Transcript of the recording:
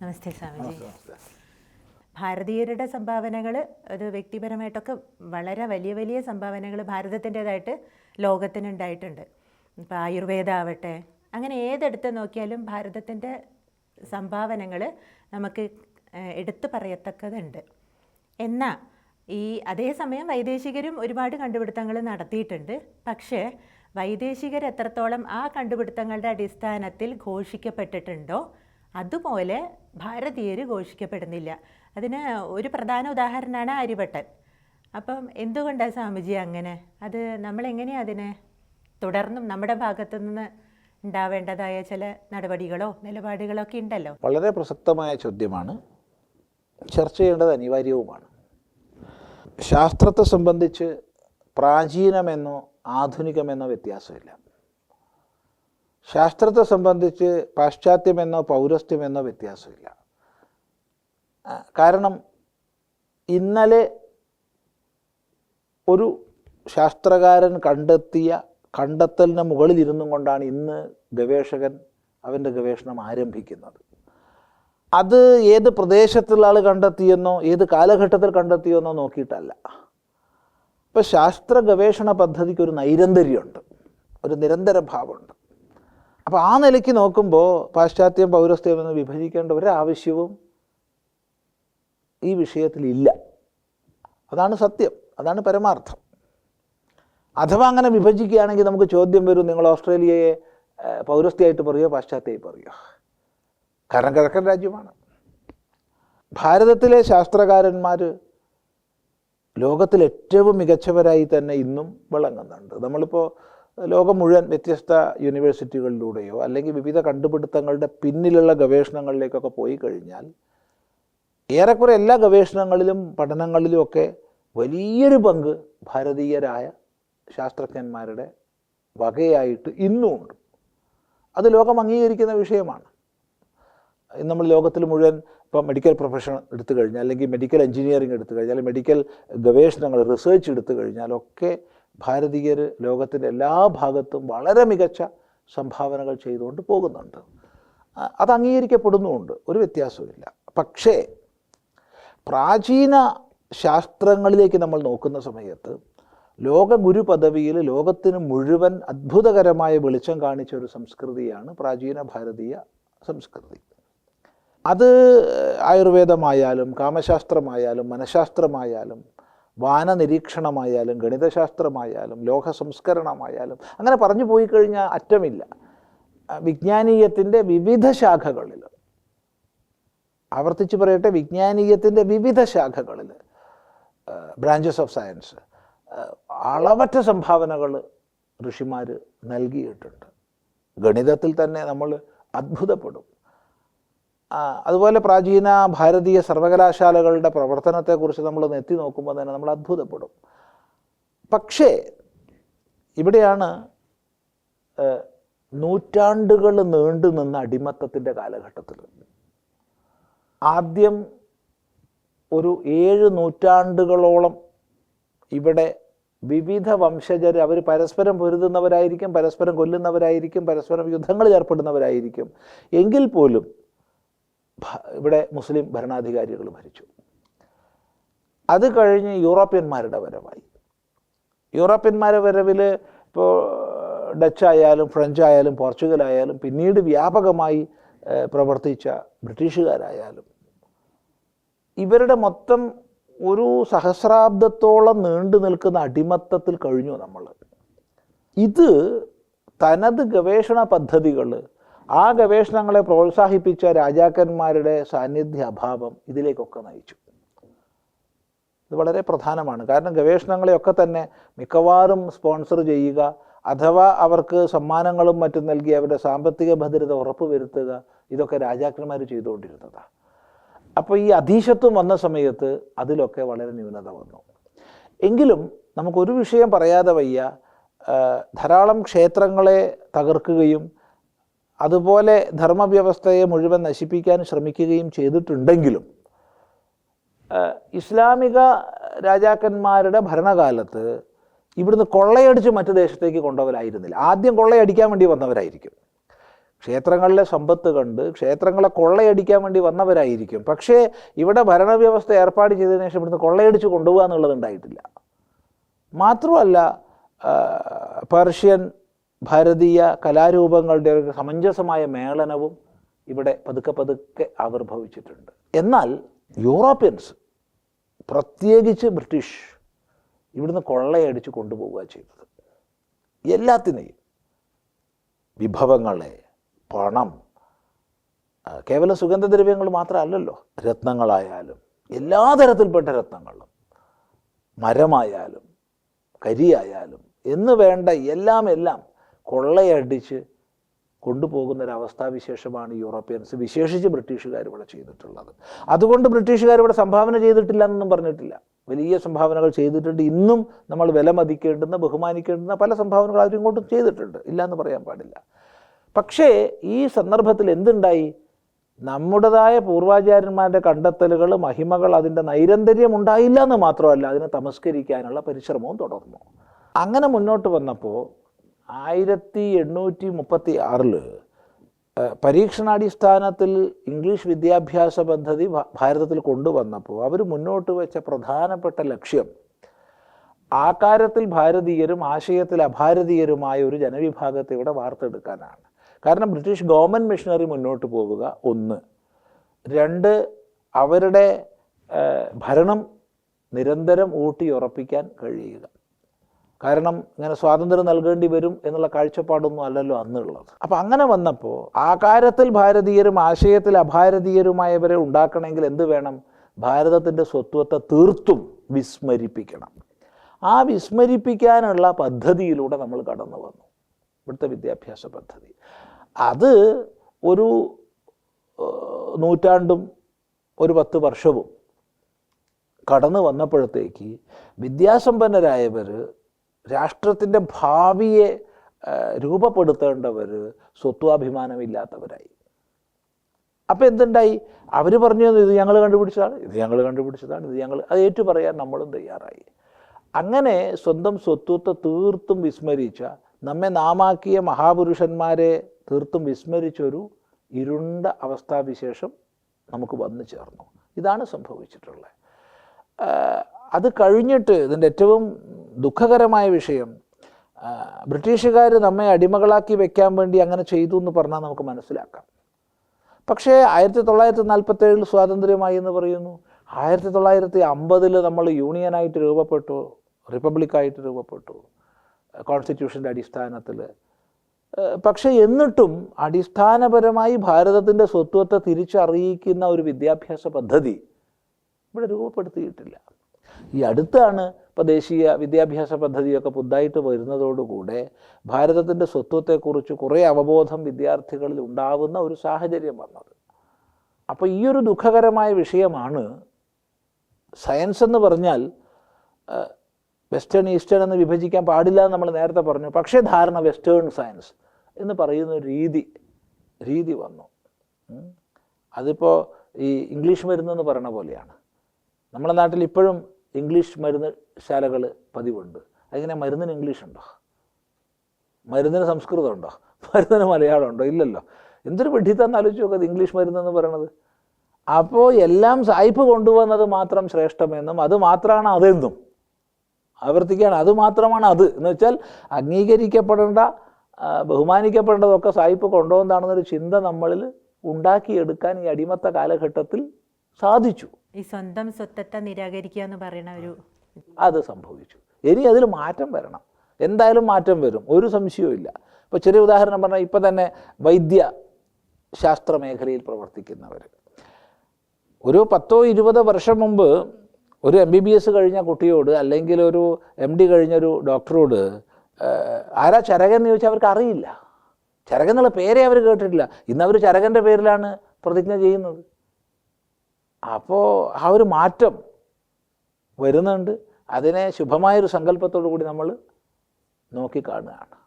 നമസ്തേ സ്വാമിജി. ഭാരതീയരുടെ സംഭാവനകൾ ഒരു വ്യക്തിപരമായിട്ടൊക്കെ വളരെ വലിയ വലിയ സംഭാവനകൾ ഭാരതത്തിന്റെതായിട്ട് ലോകത്തിനുണ്ടായിട്ടുണ്ട്. ഇപ്പോൾ ആയുർവേദ ആവട്ടെ അങ്ങനെ ഏതെടുത്ത് നോക്കിയാലും ഭാരതത്തിന്റെ സംഭാവനകൾ നമുക്ക് എടുത്തു പറയത്തക്കതുണ്ട്. എന്നാൽ ഈ അതേസമയം വൈദേശികരും ഒരുപാട് കണ്ടുപിടുത്തങ്ങൾ നടത്തിയിട്ടുണ്ട്. പക്ഷേ വൈദേശികർ എത്രത്തോളം ആ കണ്ടുപിടുത്തങ്ങളുടെ അടിസ്ഥാനത്തിൽ ഘോഷിക്കപ്പെട്ടിട്ടുണ്ടോ അതുപോലെ ഭാരതീയർ ഘോഷിക്കപ്പെടുന്നില്ല. അതിന് ഒരു പ്രധാന ഉദാഹരണമാണ് ആര്യഭട്ടൻ അപ്പം എന്തുകൊണ്ടാണ് സ്വാമിജി അങ്ങനെ? അത് നമ്മളെങ്ങനെയാണ് അതിനെ തുടർന്നും നമ്മുടെ ഭാഗത്തു നിന്ന് ഉണ്ടാവേണ്ടതായ ചില നടപടികളോ നിലപാടുകളോ ഒക്കെ ഉണ്ടല്ലോ? വളരെ പ്രസക്തമായ ചോദ്യമാണ്. ചർച്ച ചെയ്യേണ്ടത് അനിവാര്യവുമാണ്. ശാസ്ത്രത്തെ സംബന്ധിച്ച് പ്രാചീനമെന്നോ ആധുനികമെന്നോ വ്യത്യാസമില്ല. ശാസ്ത്രത്തെ സംബന്ധിച്ച് പാശ്ചാത്യമെന്നോ പൗരസ്ത്യമെന്നോ വ്യത്യാസമില്ല. കാരണം ഇന്നലെ ഒരു ശാസ്ത്രകാരൻ കണ്ടെത്തിയ കണ്ടെത്തലിന് മുകളിൽ ഇരുന്നും കൊണ്ടാണ് ഇന്ന് ഗവേഷകൻ അവന്റെ ഗവേഷണം ആരംഭിക്കുന്നത്. അത് ഏത് പ്രദേശത്തുള്ള ആൾ കണ്ടെത്തിയെന്നോ ഏത് കാലഘട്ടത്തിൽ കണ്ടെത്തിയെന്നോ നോക്കിയിട്ടല്ല. ഇപ്പം ശാസ്ത്ര ഗവേഷണ പദ്ധതിക്ക് ഒരു നൈരന്തര്യമുണ്ട്. ഒരു നിരന്തര ഭാവമുണ്ട്. അപ്പോൾ ആ നിലയ്ക്ക് നോക്കുമ്പോൾ പാശ്ചാത്യം പൗരസ്ത്യം എന്ന് വിഭജിക്കേണ്ട ഒരാവശ്യവും ഈ വിഷയത്തിലില്ല അതാണ് സത്യം. അതാണ് പരമാർത്ഥം. അഥവാ അങ്ങനെ വിഭജിക്കുകയാണെങ്കിൽ നമുക്ക് ചോദ്യം വരും നിങ്ങൾ ഓസ്ട്രേലിയയെ പൗരസ്ത്യമായിട്ട് പറയുമോ പാശ്ചാത്യമായി പറയുമോ കാരണം കിഴക്കൻ രാജ്യമാണ്. ഭാരതത്തിലെ ശാസ്ത്രകാരന്മാർ ലോകത്തിൽ ഏറ്റവും മികച്ചവരായി തന്നെ ഇന്നും വിളങ്ങുന്നുണ്ട്. നമ്മളിപ്പോൾ ലോകം മുഴുവൻ വ്യത്യസ്ത യൂണിവേഴ്സിറ്റികളിലൂടെയോ അല്ലെങ്കിൽ വിവിധ കണ്ടുപിടുത്തങ്ങളുടെ പിന്നിലുള്ള ഗവേഷണങ്ങളിലേക്കൊക്കെ പോയി കഴിഞ്ഞാൽ ഏറെക്കുറെ എല്ലാ ഗവേഷണങ്ങളിലും പഠനങ്ങളിലും ഒക്കെ വലിയൊരു പങ്ക് ഭാരതീയരായ ശാസ്ത്രജ്ഞന്മാരുടെ വകയായിട്ട് ഇന്നും ഉണ്ട്. അത് ലോകം അംഗീകരിക്കുന്ന വിഷയമാണ്. ഇന്ന് നമ്മൾ ലോകത്തിൽ മുഴുവൻ ഇപ്പം മെഡിക്കൽ പ്രൊഫഷൻ എടുത്തു കഴിഞ്ഞാൽ അല്ലെങ്കിൽ മെഡിക്കൽ എഞ്ചിനീയറിംഗ് എടുത്തു കഴിഞ്ഞാൽ മെഡിക്കൽ ഗവേഷണങ്ങൾ റിസർച്ച് എടുത്തു കഴിഞ്ഞാലൊക്കെ ഭാരതീയർ ലോകത്തിന്റെ എല്ലാ ഭാഗത്തും വളരെ മികച്ച സംഭാവനകൾ ചെയ്തുകൊണ്ട് പോകുന്നുണ്ട്. അത് അംഗീകരിക്കപ്പെടുന്നുമുണ്ട്. ഒരു വ്യത്യാസവുമില്ല. പക്ഷേ പ്രാചീന ശാസ്ത്രങ്ങളിലേക്ക് നമ്മൾ നോക്കുന്ന സമയത്ത് ലോക ഗുരു പദവിയിൽ ലോകത്തിന് മുഴുവൻ അത്ഭുതകരമായ വെളിച്ചം കാണിച്ച ഒരു സംസ്കൃതിയാണ് പ്രാചീന ഭാരതീയ സംസ്കൃതി. അത് ആയുർവേദമായാലും കാമശാസ്ത്രമായാലും മനഃശാസ്ത്രമായാലും വാനനിരീക്ഷണമായാലും ഗണിതശാസ്ത്രമായാലും ലോഹ സംസ്കരണമായാലും അങ്ങനെ പറഞ്ഞു പോയി കഴിഞ്ഞാൽ അറ്റമില്ല. വിജ്ഞാനീയത്തിന്റെ വിവിധ ശാഖകളിൽ ആവർത്തിച്ച് പറയട്ടെ വിജ്ഞാനീയത്തിന്റെ വിവിധ ശാഖകളിൽ ബ്രാഞ്ചസ് ഓഫ് സയൻസ് അളവറ്റ സംഭാവനകൾ ഋഷിമാർ നൽകിയിട്ടുണ്ട്. ഗണിതത്തിൽ തന്നെ നമ്മൾ അത്ഭുതപ്പെടും. അതുപോലെ പ്രാചീന ഭാരതീയ സർവകലാശാലകളുടെ പ്രവർത്തനത്തെക്കുറിച്ച് നമ്മൾ എത്തി നോക്കുമ്പോൾ തന്നെ നമ്മൾ അത്ഭുതപ്പെടും. പക്ഷേ ഇവിടെയാണ് നൂറ്റാണ്ടുകൾ നീണ്ടു നിന്ന അടിമത്തത്തിന്റെ കാലഘട്ടത്തിൽ. ആദ്യം ഒരു ഏഴ് നൂറ്റാണ്ടുകളോളം ഇവിടെ വിവിധ വംശജർ അവർ പരസ്പരം പൊരുതുന്നവരായിരിക്കും പരസ്പരം കൊല്ലുന്നവരായിരിക്കും പരസ്പരം യുദ്ധങ്ങളിൽ ഏർപ്പെടുന്നവരായിരിക്കും. എങ്കിൽ പോലും ഇവിടെ മുസ്ലിം ഭരണാധികാരികൾ ഭരിച്ചു. അത് കഴിഞ്ഞ് യൂറോപ്യന്മാരുടെ വരവായി. യൂറോപ്യന്മാരുടെ വരവിൽ ഇപ്പോൾ ഡച്ച് ആയാലും ഫ്രഞ്ച് ആയാലും പോർച്ചുഗൽ ആയാലും പിന്നീട് വ്യാപകമായി പ്രവർത്തിച്ച ബ്രിട്ടീഷുകാരായാലും ഇവരുടെ മൊത്തം ഒരു സഹസ്രാബ്ദത്തോളം നീണ്ടു നിൽക്കുന്ന അടിമത്തത്തിൽ കഴിഞ്ഞു നമ്മൾ ഇത് തനത് ഗവേഷണ പദ്ധതികൾ ആ ഗവേഷണങ്ങളെ പ്രോത്സാഹിപ്പിച്ച രാജാക്കന്മാരുടെ സാന്നിധ്യ അഭാവം ഇതിലേക്കൊക്കെ നയിച്ചു. ഇത് വളരെ പ്രധാനമാണ്. കാരണം ഗവേഷണങ്ങളെയൊക്കെ തന്നെ മിക്കവാറും സ്പോൺസർ ചെയ്യുക അഥവാ അവർക്ക് സമ്മാനങ്ങളും മറ്റും നൽകി അവരുടെ സാമ്പത്തിക ഭദ്രത ഉറപ്പുവരുത്തുക ഇതൊക്കെ രാജാക്കന്മാർ ചെയ്തുകൊണ്ടിരുന്നതാണ് അപ്പോൾ ഈ അധീശത്വം വന്ന സമയത്ത് അതിലൊക്കെ വളരെ ന്യൂനത വന്നു. എങ്കിലും നമുക്കൊരു വിഷയം പറയാതെ വയ്യ. ധാരാളം ക്ഷേത്രങ്ങളെ തകർക്കുകയും അതുപോലെ ധർമ്മവ്യവസ്ഥയെ മുഴുവൻ നശിപ്പിക്കാൻ ശ്രമിക്കുകയും ചെയ്തിട്ടുണ്ടെങ്കിലും ഇസ്ലാമിക രാജാക്കന്മാരുടെ ഭരണകാലത്ത് ഇവിടുന്ന് കൊള്ളയടിച്ച് മറ്റു ദേശത്തേക്ക് കൊണ്ടവരായിരുന്നില്ല. ആദ്യം കൊള്ളയടിക്കാൻ വേണ്ടി വന്നവരായിരിക്കും. ക്ഷേത്രങ്ങളിലെ സമ്പത്ത് കണ്ട് ക്ഷേത്രങ്ങളെ കൊള്ളയടിക്കാൻ വേണ്ടി വന്നവരായിരിക്കും. പക്ഷേ ഇവിടെ ഭരണവ്യവസ്ഥ ഏർപ്പാട് ചെയ്തതിനു ശേഷം ഇവിടുന്ന് കൊള്ളയടിച്ച് കൊണ്ടുപോകുക എന്നുള്ളത് ഉണ്ടായിട്ടില്ല. മാത്രമല്ല പേർഷ്യൻ ഭാരതീയ കലാരൂപങ്ങളുടെ ഒരു സമഞ്ജസമായ മേളനവും ഇവിടെ പതുക്കെ പതുക്കെ ആവിർഭവിച്ചിട്ടുണ്ട്. എന്നാൽ യൂറോപ്യൻസ് പ്രത്യേകിച്ച് ബ്രിട്ടീഷ് ഇവിടുന്ന് കൊള്ളയടിച്ച് കൊണ്ടുപോവുക ചെയ്തത്. എല്ലാത്തിനെയും വിഭവങ്ങളെ പണം കേവല സുഗന്ധദ്രവ്യങ്ങൾ മാത്രമല്ലല്ലോ രത്നങ്ങളായാലും എല്ലാ തരത്തിൽപ്പെട്ട രത്നങ്ങളും മരമായാലും കരിയായാലും എന്ന് വേണ്ട എല്ലാം എല്ലാം കൊള്ളയടിച്ച് കൊണ്ടുപോകുന്ന ഒരു അവസ്ഥാവിശേഷമാണ് യൂറോപ്യൻസ് വിശേഷിച്ച് ബ്രിട്ടീഷുകാർ ഇവിടെ ചെയ്തിട്ടുള്ളത്. അതുകൊണ്ട് ബ്രിട്ടീഷുകാർ ഇവിടെ സംഭാവന ചെയ്തിട്ടില്ല എന്നൊന്നും പറഞ്ഞിട്ടില്ല. വലിയ സംഭാവനകൾ ചെയ്തിട്ടുണ്ട്. ഇന്നും നമ്മൾ വില മതിക്കേണ്ടുന്ന ബഹുമാനിക്കേണ്ടുന്ന പല സംഭാവനകൾ അവർ ഇങ്ങോട്ടും ചെയ്തിട്ടുണ്ട്. ഇല്ല എന്ന് പറയാൻ പാടില്ല. പക്ഷേ ഈ സന്ദർഭത്തിൽ എന്തുണ്ടായി? നമ്മുടേതായ പൂർവാചാര്യന്മാരുടെ കണ്ടെത്തലുകൾ മഹിമകൾ അതിന്റെ നൈരന്തര്യം ഉണ്ടായില്ല എന്ന് മാത്രമല്ല അതിനെ തമസ്കരിക്കാനുള്ള പരിശ്രമവും തുടർന്നു. അങ്ങനെ മുന്നോട്ട് വന്നപ്പോൾ ആയിരത്തി എണ്ണൂറ്റി മുപ്പത്തി ആറിൽ പരീക്ഷണാടിസ്ഥാനത്തിൽ ഇംഗ്ലീഷ് വിദ്യാഭ്യാസ പദ്ധതി ഭാരതത്തിൽ കൊണ്ടുവന്നപ്പോൾ അവർ മുന്നോട്ട് വെച്ച പ്രധാനപ്പെട്ട ലക്ഷ്യം ആകാരത്തിൽ ഭാരതീയരും ആശയത്തിൽ അഭാരതീയരുമായ ഒരു ജനവിഭാഗത്തെ ഇവിടെ വാർത്തെടുക്കാനാണ്. കാരണം ബ്രിട്ടീഷ് ഗവൺമെന്റ് മിഷനറി മുന്നോട്ട് പോവുക ഒന്ന്. രണ്ട് അവരുടെ ഭരണം നിരന്തരം ഊട്ടിയുറപ്പിക്കാൻ കഴിയുക. കാരണം ഇങ്ങനെ സ്വാതന്ത്ര്യം നൽകേണ്ടി വരും എന്നുള്ള കാഴ്ചപ്പാടൊന്നും അല്ലല്ലോ അന്നുള്ളത്. അപ്പം അങ്ങനെ വന്നപ്പോൾ ആകാരത്തിൽ ഭാരതീയരും ആശയത്തിൽ അഭാരതീയരുമായവരെ ഉണ്ടാക്കണമെങ്കിൽ എന്ത് വേണം? ഭാരതത്തിന്റെ സ്വത്വത്തെ തീർത്തും വിസ്മരിപ്പിക്കണം. ആ വിസ്മരിപ്പിക്കാനുള്ള പദ്ധതിയിലൂടെ നമ്മൾ കടന്നു വന്നു. ഇവിടുത്തെ വിദ്യാഭ്യാസ പദ്ധതി. അത് ഒരു നൂറ്റാണ്ടും ഒരു പത്ത് വർഷവും കടന്നു വന്നപ്പോഴത്തേക്ക് വിദ്യാസമ്പന്നരായവർ രാഷ്ട്രത്തിന്റെ ഭാവിയെ രൂപപ്പെടുത്തേണ്ടവർ സ്വത്വാഭിമാനമില്ലാത്തവരായി. അപ്പോൾ എന്തുണ്ടായി? അവർ പറഞ്ഞു ഇത് ഞങ്ങൾ കണ്ടുപിടിച്ചതാണ് ഇത് ഞങ്ങൾ കണ്ടുപിടിച്ചതാണ് ഇത് ഞങ്ങൾ അത് ഏറ്റു പറയാൻ നമ്മളും തയ്യാറായി. അങ്ങനെ സ്വന്തം സ്വത്വത്തെ തീർത്തും വിസ്മരിച്ച നമ്മെ നാമാക്കിയ മഹാപുരുഷന്മാരെ തീർത്തും വിസ്മരിച്ചൊരു ഇരുണ്ട അവസ്ഥാവിശേഷം നമുക്ക് വന്നു ചേർന്നു. ഇതാണ് സംഭവിച്ചിട്ടുള്ളത്. അത് കഴിഞ്ഞിട്ട് ഇതിന്റെ ഏറ്റവും ദുഃഖകരമായ വിഷയം. ബ്രിട്ടീഷുകാർ നമ്മെ അടിമകളാക്കി വെക്കാൻ വേണ്ടി അങ്ങനെ ചെയ്തു എന്ന് പറഞ്ഞാൽ നമുക്ക് മനസ്സിലാക്കാം. പക്ഷേ ആയിരത്തി തൊള്ളായിരത്തി നാൽപ്പത്തേഴിൽ സ്വാതന്ത്ര്യമായി എന്ന് പറയുന്നു. ആയിരത്തി തൊള്ളായിരത്തി അമ്പതിൽ നമ്മൾ യൂണിയനായിട്ട് രൂപപ്പെട്ടു റിപ്പബ്ലിക്കായിട്ട് രൂപപ്പെട്ടു കോൺസ്റ്റിറ്റ്യൂഷന്റെ അടിസ്ഥാനത്തിൽ പക്ഷേ എന്നിട്ടും അടിസ്ഥാനപരമായി ഭാരതത്തിന്റെ സ്വത്വത്തെ തിരിച്ചറിയിക്കുന്ന ഒരു വിദ്യാഭ്യാസ പദ്ധതി ഇവിടെ രൂപപ്പെടുത്തിയിട്ടില്ല. ഈ അടുത്താണ് ഇപ്പോൾ ദേശീയ വിദ്യാഭ്യാസ പദ്ധതിയൊക്കെ പുതുതായിട്ട് വരുന്നതോടുകൂടെ ഭാരതത്തിന്റെ സ്വത്വത്തെക്കുറിച്ച് കുറേ അവബോധം വിദ്യാർത്ഥികളിൽ ഉണ്ടാവുന്ന ഒരു സാഹചര്യം വന്നത്. അപ്പോൾ ഈ ഒരു ദുഃഖകരമായ വിഷയമാണ് സയൻസ് എന്ന് പറഞ്ഞാൽ വെസ്റ്റേൺ ഈസ്റ്റേൺ എന്ന് വിഭജിക്കാൻ പാടില്ല എന്ന് നമ്മൾ നേരത്തെ പറഞ്ഞു. പക്ഷേ ധാരണ വെസ്റ്റേൺ സയൻസ് എന്ന് പറയുന്ന രീതി രീതി വന്നു. അതിപ്പോൾ ഈ ഇംഗ്ലീഷ് മരുന്നെന്ന് പറയണ പോലെയാണ്. നമ്മുടെ നാട്ടിൽ ഇപ്പോഴും ഇംഗ്ലീഷ് മരുന്ന് ശാലകൾ പതിവുണ്ട്. അതിങ്ങനെ മരുന്നിന് ഇംഗ്ലീഷ് ഉണ്ടോ? മരുന്നിന് സംസ്കൃതം ഉണ്ടോ? മരുന്നിന് മലയാളം ഉണ്ടോ? ഇല്ലല്ലോ. എന്തൊരു വിഡ്ഢിത്താന്ന് ആലോചിച്ച് നോക്കുന്നത് ഇംഗ്ലീഷ് മരുന്നെന്ന് പറയണത്. അപ്പോൾ എല്ലാം സായിപ്പ് കൊണ്ടുവന്നത് മാത്രം ശ്രേഷ്ഠമെന്നും അത് മാത്രമാണ് അതെന്നും. ആവർത്തിക്കുകയാണ്. അത് മാത്രമാണ് അത്. എന്ന് വെച്ചാൽ അംഗീകരിക്കപ്പെടേണ്ട ബഹുമാനിക്കപ്പെടേണ്ടതൊക്കെ സായിപ്പ് കൊണ്ടുപോകുന്നതാണെന്നൊരു ചിന്ത നമ്മളിൽ ഉണ്ടാക്കിയെടുക്കാൻ ഈ അടിമത്ത കാലഘട്ടത്തിൽ സാധിച്ചു. ഈ സ്വന്തം സ്വത്തത്തെ നിരാകരിക്കുക എന്ന് പറയുന്ന ഒരു അത് സംഭവിച്ചു. ഇനി അതിൽ മാറ്റം വരണം. എന്തായാലും മാറ്റം വരും. ഒരു സംശയവും ഇല്ല. ഇപ്പോൾ ചെറിയ ഉദാഹരണം പറഞ്ഞാൽ ഇപ്പം തന്നെ വൈദ്യ ശാസ്ത്ര മേഖലയിൽ പ്രവർത്തിക്കുന്നവർ ഒരു പത്തോ ഇരുപതോ വർഷം മുമ്പ് ഒരു എം ബി ബി എസ് കഴിഞ്ഞ കുട്ടിയോട് അല്ലെങ്കിൽ ഒരു എം ഡി കഴിഞ്ഞൊരു ഡോക്ടറോട് ആരാ ചരകൻ എന്ന് ചോദിച്ചാൽ അവർക്ക് അറിയില്ല. ചരകൻ എന്നുള്ള പേരെ അവർ കേട്ടിട്ടില്ല. ഇന്ന് അവർ ചരകന്റെ പേരിലാണ് പ്രതിജ്ഞ ചെയ്യുന്നത്. അപ്പോൾ ആ ഒരു മാറ്റം വരുന്നുണ്ട്. അതിനെ ശുഭമായൊരു സങ്കല്പത്തോടു കൂടി നമ്മൾ നോക്കിക്കാണുകയാണ്.